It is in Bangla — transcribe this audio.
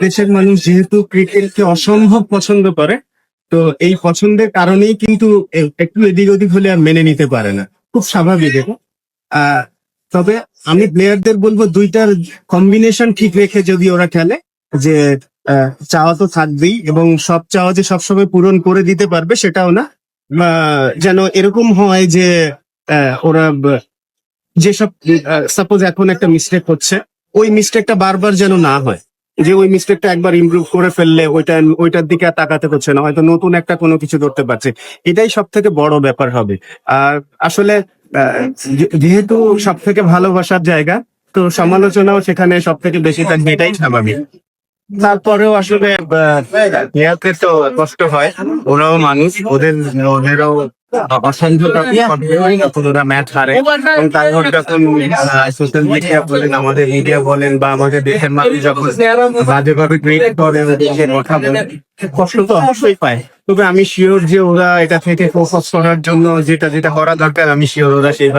দেশের মানুষ যেহেতু ক্রিকেটকে অসম্ভব পছন্দ করে, তো এই পছন্দের কারণেই কিন্তু একটু এদিক ওদিক হলে আর মেনে নিতে পারে না। খুব স্বাভাবিক এটা। তবে আমি প্লেয়ারদের বলব দুইটার কম্বিনেশন ঠিক রেখে যদি ওরা খেলে, যে চাওয়া তো থাকবেই এবং সব চাওয়া যে সবসময় পূরণ করে দিতে পারবে সেটাও না। যেন এরকম হয় যে ওরা যেসব সাপোজ এখন একটা মিস্টেক হচ্ছে, ওই মিস্টেকটা বারবার যেন না হয়। যে ওই মিস্টেকটা একবার ইমপ্রুভ করে ফেললে ওইটা, ওইটার দিকে আর তাকাতে হচ্ছে না, হয়তো নতুন একটা কোনো কিছু ধরতে পারছে। এটাই সব থেকে বড় ব্যাপার হবে। আর আসলে যেহেতু সব থেকে ভালোবাসার জায়গা, তো সমালোচনাও সেখানে সব থেকে বেশি থাকবে, এটাই স্বাভাবিক। তারপরেও আসলে তো কষ্ট হয়, ওরাও মানুষ, ওদের, ওদেরও ম্যাচ হারে। এবং তারপর যখন সোশ্যাল মিডিয়া বলেন আমাদের মিডিয়া বলেন বা আমাদের দেশের মানুষ যখন বাজেভাবে ট্রিট কথা কষ্ট তো অবশ্যই পায়। তবে আমি শিওর যে ওরা এটা থেকে ফোকাস করার জন্য যেটা যেটা করা দরকার আমি শিওর ওরা সেইভাবে